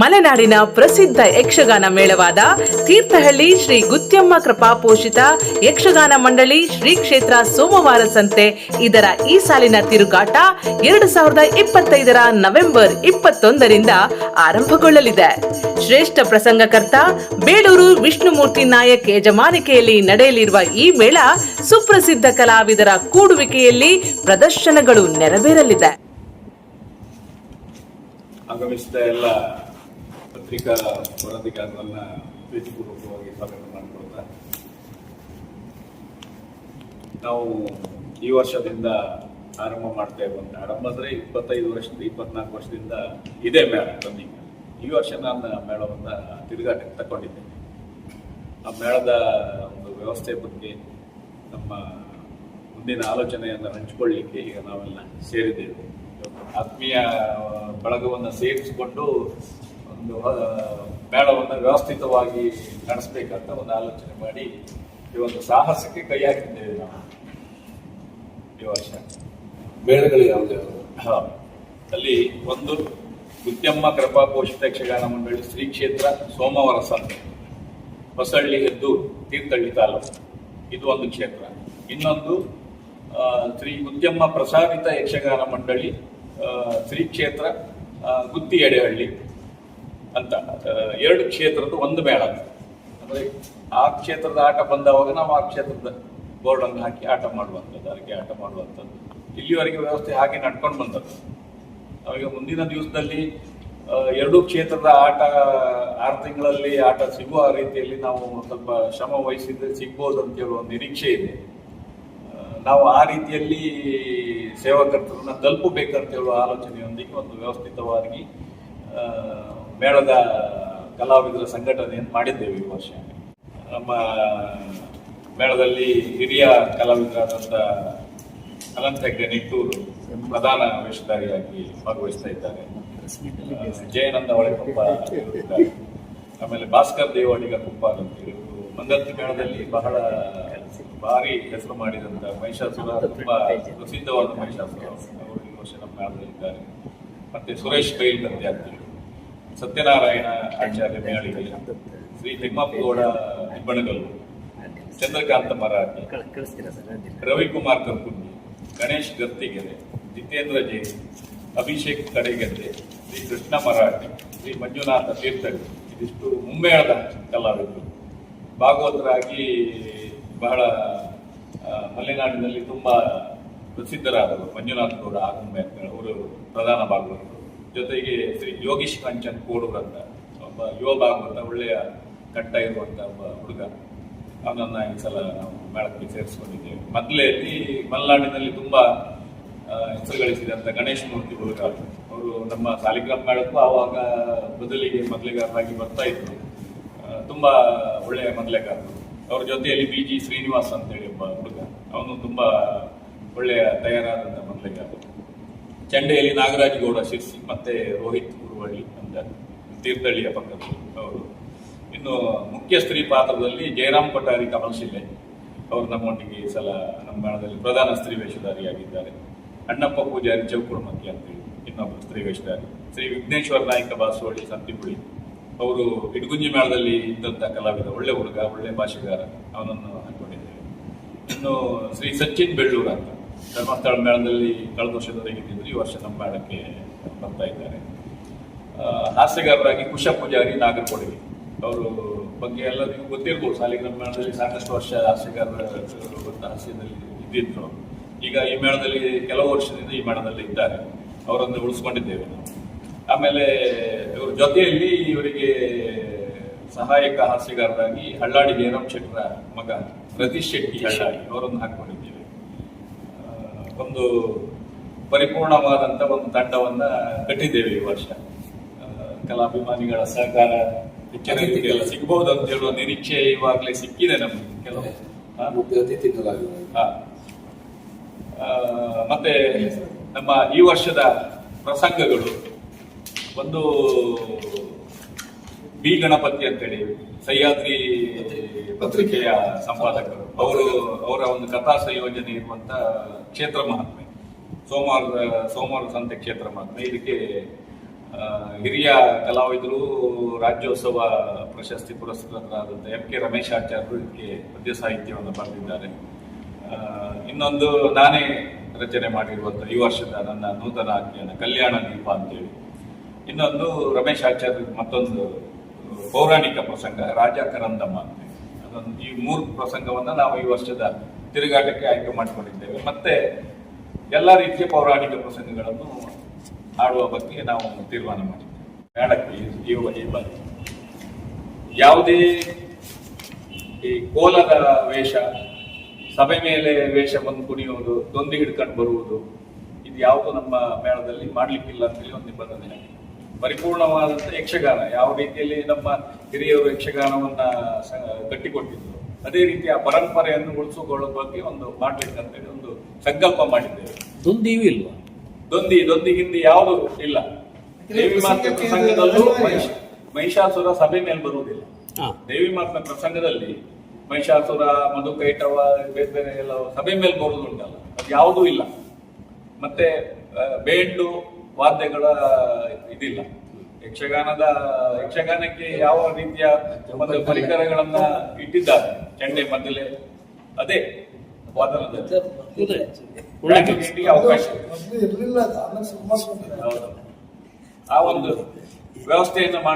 ಮಲೆನಾಡಿನ ಪ್ರಸಿದ್ಧ ಯಕ್ಷಗಾನ ಮೇಳವಾದ ತೀರ್ಥಹಳ್ಳಿ ಶ್ರೀ ಗುತ್ಯಮ್ಮ ಕೃಪಾಪೋಷಿತ ಯಕ್ಷಗಾನ ಮಂಡಳಿ ಶ್ರೀ ಕ್ಷೇತ್ರ ಸೋಮವಾರ ಸಂತೆ. ಇದರ ಈ ಸಾಲಿನ ತಿರುಗಾಟ ಎರಡು ಸಾವಿರದ ಇಪ್ಪತ್ತೈದರ ನವೆಂಬರ್ ಇಪ್ಪತ್ತೊಂದರಿಂದ ಆರಂಭಗೊಳ್ಳಲಿದೆ. ಶ್ರೇಷ್ಠ ಪ್ರಸಂಗಕರ್ತ ಬೇಳೂರು ವಿಷ್ಣುಮೂರ್ತಿ ನಾಯಕ್ ಯಜಮಾನಿಕೆಯಲ್ಲಿ ನಡೆಯಲಿರುವ ಈ ಮೇಳ ಸುಪ್ರಸಿದ್ಧ ಕಲಾವಿದರ ಕೂಡುವಿಕೆಯಲ್ಲಿ ಪ್ರದರ್ಶನಗಳು ನೆರವೇರಲಿದೆ. ಆಗಮಿಸಿದ ಪತ್ರಿಕಾ ವರದಿಗಾರರನ್ನ ಪ್ರೀತಿಪೂರ್ವಕವಾಗಿ ಸ್ವಾಗತ ಮಾಡಿಕೊಳ್ತಾ ನಾವು ಈ ವರ್ಷದಿಂದ ಆರಂಭ ಮಾಡ್ತಾ ಇರುವಂತ ಆರಂಭ ಅಂದ್ರೆ ಇಪ್ಪತ್ತೈದು ವರ್ಷದಿಂದ, ಇಪ್ಪತ್ನಾಲ್ಕು ವರ್ಷದಿಂದ ಇದೇ ಮೇಳ ರನ್ನಿಂಗ್ ಈ ವರ್ಷ ನಾನು ಮೇಳವನ್ನ ತಿರುಗಾಟಕ್ಕೆ ತಗೊಂಡಿದ್ದೇನೆ ಆ ಮೇಳದ ಒಂದು ವ್ಯವಸ್ಥೆ ಬಗ್ಗೆ ನಮ್ಮ ಮುಂದಿನ ಆಲೋಚನೆಯನ್ನು ಹಂಚಿಕೊಳ್ಳಿಕ್ಕೆ ಈಗ ನಾವೆಲ್ಲ ಸೇರಿದ್ದೇವೆ. ಆತ್ಮೀಯ ಬಳಗವನ್ನು ಸೇರಿಸಿಕೊಂಡು ಒಂದು ಮೇಳವನ್ನು ವ್ಯವಸ್ಥಿತವಾಗಿ ನಡೆಸಬೇಕಂತ ಒಂದು ಆಲೋಚನೆ ಮಾಡಿ ಈ ಒಂದು ಸಾಹಸಕ್ಕೆ ಕೈ ಹಾಕಿದ್ದೇವೆ ನಾವು ಈ ವರ್ಷ. ಮೇಳಗಳು ಯಾವುದೇ ಹಾ. ಅಲ್ಲಿ ಒಂದು ಉದ್ಯಮ ಕೃಪಾ ಪೋಷಿತ ಯಕ್ಷಗಾನ ಮಂಡಳಿ ಶ್ರೀ ಕ್ಷೇತ್ರ ಸೋಮವಾರ ಸಂತೆ. ಹೊಸಳ್ಳಿ ಹೆದ್ದು ತೀರ್ಥಹಳ್ಳಿ ತಾಲೂಕು. ಇದು ಒಂದು ಕ್ಷೇತ್ರ. ಇನ್ನೊಂದು ಶ್ರೀ ಉದ್ಯಮ ಪ್ರಸಾದಿತ ಯಕ್ಷಗಾನ ಮಂಡಳಿ ಶ್ರೀ ಕ್ಷೇತ್ರ ಆ, ಗುತ್ತಿ ಎಡೆಹಳ್ಳಿ. ಅಂತ. ಎರಡು ಕ್ಷೇತ್ರದ ಒಂದು ಮೇಳ. ಅಂದ್ರೆ ಆ ಕ್ಷೇತ್ರದ ಆಟ ಬಂದವಾಗ ನಾವು ಆ ಕ್ಷೇತ್ರದ ಬೋರ್ಡ್ ಅನ್ನು ಹಾಕಿ ಆಟ ಮಾಡುವಂಥದ್ದು, ಅದಕ್ಕೆ ಆಟ ಮಾಡುವಂಥದ್ದು. ಇಲ್ಲಿವರೆಗೆ ವ್ಯವಸ್ಥೆ ಹಾಗೆ ನಡ್ಕೊಂಡು ಬಂದದ್ದು. ಅವಾಗ ಮುಂದಿನ ದಿವಸದಲ್ಲಿ ಎರಡೂ ಕ್ಷೇತ್ರದ ಆಟ, ಆರು ತಿಂಗಳಲ್ಲಿ ಆಟ ಸಿಗುವ ರೀತಿಯಲ್ಲಿ ನಾವು ಸ್ವಲ್ಪ ಶ್ರಮ ವಹಿಸಿದ್ರೆ ಸಿಗ್ಬೋದು ಅಂತ ಹೇಳುವ ನಿರೀಕ್ಷೆ ಇದೆ. ನಾವು ಆ ರೀತಿಯಲ್ಲಿ ಸೇವಾಕರ್ತರನ್ನ ತಲುಪಬೇಕಂತ ಹೇಳುವ ಆಲೋಚನೆಯೊಂದಿಗೆ ಒಂದು ವ್ಯವಸ್ಥಿತವಾಗಿ ಮೇಳದ ಕಲಾವಿದರ ಸಂಘಟನೆಯನ್ನು ಮಾಡಿದ್ದೇವೆ ಈ ವರ್ಷ? ನಮ್ಮ ಮೇಳದಲ್ಲಿ ಹಿರಿಯ ಕಲಾವಿದರಾದಂಥ ಅನಂತ ಹೆಗ್ಡೆ ನಿಟ್ಟೂರು ಪ್ರಧಾನ ವೇಷಧಾರಿಯಾಗಿ ಭಾಗವಹಿಸ್ತಾ ಇದ್ದಾರೆ. ಜಯನಂದ ಇದ್ದಾರೆ. ಆಮೇಲೆ ಭಾಸ್ಕರ್ ದೇವಾಡಿಗ ಕುಪ್ಪ ಅಂತ ಹೇಳಿ ಇವರು ಮೇಳದಲ್ಲಿ ಬಹಳ ಭಾರಿ ಹೆಸರು ಮಾಡಿದಂತ ಮಹಿಷಾಸುರ, ತುಂಬಾ ಪ್ರಸಿದ್ಧವಾದ ಮಹಿಷಾಸುರ ಅವರು ಈ ವರ್ಷ ನಮ್ಮ ಮೇಳದಲ್ಲಿದ್ದಾರೆ. ಮತ್ತೆ ಸುರೇಶ್ ಬೈಲ್ ಅಂತ ಸತ್ಯನಾರಾಯಣ ಆಚಾರ್ಯ ಮೇಳಿಗೆ ಶ್ರೀ ತಿಮ್ಮಪ್ಪಗೌಡ ಹೆಬ್ಬಣಗಲ್ ಚಂದ್ರಕಾಂತ ಮರಾಠಿ, ರವಿಕುಮಾರ್ ಕರ್ಕುಂಡಿ, ಗಣೇಶ್ ಗರ್ತಿಗೆರೆ, ಜಿತೇಂದ್ರ ಜೈನ್ ಅಭಿಷೇಕ್ ಕಡೆಗೆರೆ, ಶ್ರೀ ಕೃಷ್ಣ ಮರಾಠಿ, ಶ್ರೀ ಮಂಜುನಾಥ ತೀರ್ಥಗಳು ಇದಿಷ್ಟು ಮುಮ್ಮೇಳದ ಕಲಾವಿದರು. ಭಾಗವತರಾಗಿ ಬಹಳ ಮಲೆನಾಡಿನಲ್ಲಿ ತುಂಬ ಪ್ರಸಿದ್ಧರಾದವರು ಮಂಜುನಾಥ ಗೌಡ, ಆಗುಂಬೆ ಅಂತ ಅವರು ಪ್ರಧಾನ ಭಾಗವತರು. ಜೊತೆಗೆ ಶ್ರೀ ಯೋಗೀಶ್ ಕಾಂಚನ್ ಕೋಡೂರ್ ಅಂತ ಒಬ್ಬ ಯೋಗ ಅಂತ ಒಳ್ಳೆಯ ಕಟ್ಟ ಇರುವಂತ ಒಬ್ಬ ಹುಡುಗ. ಅವನನ್ನ ಈ ಸಲ ನಾವು ಮೇಳಕ್ಕೆ ಸೇರಿಸ್ಕೊಂಡಿದ್ದೇವೆ. ಮೊದಲೇ ಈ ಮಲೆನಾಡಿನಲ್ಲಿ ತುಂಬಾ ಹೆಸರು ಗಳಿಸಿದಂತ ಗಣೇಶ್ ಮೂರ್ತಿ ಹುಡುಗ. ಅವರು ನಮ್ಮ ಸಾಲಿಗ್ರಾಮ ಮೇಳಕ್ಕೂ ಆವಾಗ ಬದಲಿಗೆ ಮೊದಲಿಗಾರರಾಗಿ ಬರ್ತಾ ಇದ್ರು. ತುಂಬಾ ಒಳ್ಳೆಯ ಮೊದಲೆಗಾರರು ಅವ್ರ ಜೊತೆಯಲ್ಲಿ ಬಿ ಜಿ ಶ್ರೀನಿವಾಸ್ ಅಂತೇಳಿ ಒಬ್ಬ ಹುಡುಗ. ಅವನು ತುಂಬಾ ಒಳ್ಳೆಯ ತಯಾರಾದಂತ ಮೊದಲೆಗಾರ ಚಂಡೆಯಲ್ಲಿ ನಾಗರಾಜ್ ಗೌಡ ಶಿರ್ಸಿ, ಮತ್ತೆ ರೋಹಿತ್ ಗುರುವಳ್ಳಿ ಅಂತ ತೀರ್ಥಹಳ್ಳಿಯ ಪಕ್ಕದಲ್ಲಿ ಅವರು. ಇನ್ನು ಮುಖ್ಯ ಸ್ತ್ರೀ ಪಾತ್ರದಲ್ಲಿ ಜಯರಾಮ್ ಪಟಾರಿ ಕಮಲ್ಶಿಲೆ ಅವರು ನಮ್ಮೊಟ್ಟಿಗೆ ಈ ಸಲ ನಮ್ಮ ಮೇಳದಲ್ಲಿ ಪ್ರಧಾನ ಸ್ತ್ರೀ ವೇಷಧಾರಿಯಾಗಿದ್ದಾರೆ. ಅಣ್ಣಪ್ಪ ಪೂಜಾರಿ ಚೌಕುರ್ಮಕ್ಕಿ ಅಂತೇಳಿ ಇನ್ನೊಬ್ಬರು ಸ್ತ್ರೀ ವೇಷಧಾರಿ. ಶ್ರೀ ವಿಘ್ನೇಶ್ವರ ನಾಯಕ ಬಾಸೋಳಿ ಸಂತಿಪುಳಿ ಅವರು ಇಡಗುಂಜಿ ಮೇಳದಲ್ಲಿ ಇದ್ದಂಥ ಕಲಾವಿದ, ಒಳ್ಳೆ ಹುಡುಗ, ಒಳ್ಳೆ ಭಾಷೆಗಾರ. ಅವನನ್ನು ಹಾಕೊಂಡಿದ್ದೇವೆ ಇನ್ನು ಶ್ರೀ ಸಚಿನ್ ಬೆಳ್ಳೂರ ಅಂತ. ಧರ್ಮಸ್ಥಳ ಮೇಳದಲ್ಲಿ ಕಳೆದ ವರ್ಷದವರೆಗೆ ಇದ್ದಿದ್ರು ಈ ವರ್ಷ ನಮ್ಮ ಮೇಳಕ್ಕೆ ಬರ್ತಾ ಇದ್ದಾರೆ. ಹಾಸ್ಯಗಾರರಾಗಿ ಕುಶ ಪೂಜಾರಿ ನಾಗರಕೋಡಿಗೆ ಅವರು ಬಗ್ಗೆ ಎಲ್ಲರಿಗೂ ಗೊತ್ತಿರ್ಬೋದು ಸಾಲಿಗ್ರಾಮ ಮೇಳದಲ್ಲಿ ಸಾಕಷ್ಟು ವರ್ಷ ಹಾಸ್ಯಗಾರರ ಹಾಸ್ಯದಲ್ಲಿ ಇದ್ದಿದ್ರು. ಈಗ ಈ ಮೇಳದಲ್ಲಿ ಕೆಲವು ವರ್ಷದಿಂದ ಈ ಮೇಳದಲ್ಲಿ ಇದ್ದಾರೆ. ಅವರನ್ನು ಉಳಿಸ್ಕೊಂಡಿದ್ದೇವೆ ಆಮೇಲೆ ಇವ್ರ ಜೊತೆಯಲ್ಲಿ ಇವರಿಗೆ ಸಹಾಯಕ ಹಾಸ್ಯಗಾರರಾಗಿ ಹಳ್ಳಾಡಿ ಜಯರಾಮ್ ಶೆಟ್ಟರ ಮಗ ರತೀಶ್ ಶೆಟ್ಟಿ ಹಳ್ಳಾಡಿ ಅವರನ್ನು ಹಾಕೊಂಡಿದ್ದೇವೆ ಆ, ಒಂದು ಪರಿಪೂರ್ಣವಾದಂತ ಒಂದು ತಂಡವನ್ನು ಕಟ್ಟಿದ್ದೇವೆ ಈ ವರ್ಷ. ಕಲಾಭಿಮಾನಿಗಳ ಸಹಕಾರ ಹೆಚ್ಚಿನ ರೀತಿಯಲ್ಲ ಸಿಗಬಹುದು ಅಂತ ಹೇಳುವ ನಿರೀಕ್ಷೆ ಇವಾಗಲೇ ಸಿಕ್ಕಿದೆ ನಮಗೆ ಕೆಲವು. ಮತ್ತೆ ನಮ್ಮ ಈ ವರ್ಷದ ಪ್ರಸಂಗಗಳು ಒಂದು ಬಿ ಗಣಪತಿ ಅಂತೇಳಿ ಸಹ್ಯಾದ್ರಿ ಪತ್ರಿಕೆಯ ಸಂಪಾದಕರು. ಅವರು ಅವರ ಒಂದು ಕಥಾ ಸಂಯೋಜನೆ ಇರುವಂತ ಕ್ಷೇತ್ರ ಮಹಾತ್ಮೆ. ಸೋಮವಾರ ಸೋಮವಾರ ಸಂತೆ ಕ್ಷೇತ್ರ ಮಹಾತ್ಮೆ. ಇದಕ್ಕೆ ಹಿರಿಯ ಕಲಾವಿದರು, ರಾಜ್ಯೋತ್ಸವ ಪ್ರಶಸ್ತಿ ಪುರಸ್ಕೃತರಾದಂಥ ಎಂ ಕೆ ರಮೇಶ್ ಆಚಾರ್ಯರು ಇದಕ್ಕೆ ಪದ್ಯ ಸಾಹಿತ್ಯವನ್ನು ಬರೆದಿದ್ದಾರೆ. ಇನ್ನೊಂದು ನಾನೇ ರಚನೆ ಮಾಡಿರುವಂಥ ಈ ವರ್ಷದ ನನ್ನ ನೂತನ ಅಧ್ಯಯನ ಕಲ್ಯಾಣ ದೀಪ ಅಂತೇಳಿ. ಇನ್ನೊಂದು ರಮೇಶ್ ಆಚಾರ್ಯ ಮತ್ತೊಂದು ಪೌರಾಣಿಕ ಪ್ರಸಂಗ, ರಾಜ ಕರಂದಮ್ಮ. ಅದೊಂದು ಈ ಮೂರು ಪ್ರಸಂಗವನ್ನ ನಾವು ಈ ವರ್ಷದ ತಿರುಗಾಟಕ್ಕೆ ಆಯ್ಕೆ ಮಾಡಿಕೊಂಡಿದ್ದೇವೆ. ಮತ್ತೆ ಎಲ್ಲ ರೀತಿಯ ಪೌರಾಣಿಕ ಪ್ರಸಂಗಗಳನ್ನು ಆಡುವ ಬಗ್ಗೆ ನಾವು ತೀರ್ಮಾನ ಮಾಡಿದ್ದೇವೆ. ಮೇಳಕ್ಕೆ ಈ- ಬಾರಿ ಯಾವುದೇ ಈ ಕೋಲದ ವೇಷ, ಸಭೆ ಮೇಲೆ ವೇಷ ಬಂದು ಕುಣಿಯುವುದು, ದೊಂದಿ ಹಿಡ್ಕೊಂಡು ಬರುವುದು, ಇದು ಯಾವುದು ನಮ್ಮ ಮೇಳದಲ್ಲಿ ಮಾಡಲಿಕ್ಕಿಲ್ಲ ಅಂತೇಳಿ ಒಂದು ನಿಬಂಧನೆ ಆಗಿದೆ. ಪರಿಪೂರ್ಣವಾದಂತ ಯಕ್ಷಗಾನ ಯಾವ ರೀತಿಯಲ್ಲಿ ನಮ್ಮ ಹಿರಿಯರು ಯಕ್ಷಗಾನವನ್ನ ಕಟ್ಟಿಕೊಟ್ಟಿದ್ರು ಅದೇ ರೀತಿ ಆ ಪರಂಪರೆಯನ್ನು ಉಳಿಸಿಕೊಳ್ಳೋ ಬಗ್ಗೆ ಒಂದು ಮಾಡ್ಬೇಕಂತೇಳಿ ಒಂದು ಸಂಕಲ್ಪ ಮಾಡಿದ್ದೇವೆ. ದೊಂದಿಯೂ ಇಲ್ವಾ? ದೊಂದಿ ದೊಂದಿ ಹಿಂದಿ ಯಾವುದು ಇಲ್ಲ. ದೇವಿ ಮಾತ್ರ ಪ್ರಸಂಗದಲ್ಲೂ ಮಹಿಷ ಮಹಿಷಾಸುರ ಸಭೆ ಮೇಲೆ ಬರುವುದಿಲ್ಲ. ದೇವಿ ಮಾತನ ಪ್ರಸಂಗದಲ್ಲಿ ಮಹಿಷಾಸುರ ಮಧುಕೈಟವ ಬೇರೆ ಬೇರೆ ಎಲ್ಲ ಸಭೆ ಮೇಲೆ ಬರುವುದುಂಟಲ್ಲ. ಅದು ಯಾವುದೂ ಇಲ್ಲ. ಮತ್ತೆ ಬೇಂಡು ವಾದ್ಯಗಳ ಇದಿಲ್ಲ. ಯಕ್ಷಗಾನದ ಯಕ್ಷಗಾನಕ್ಕೆ ಯಾವ ರೀತಿಯ ಒಂದು ಪರಿಕರಗಳನ್ನ ಇಟ್ಟಿದ್ದಾರೆ. ಚಂಡೆ ಮೊದಲೇ ಅದೇ ಅವಕಾಶ. ಆ ಒಂದು ವ್ಯವಸ್ಥೆಯನ್ನು ಮಾಡಿ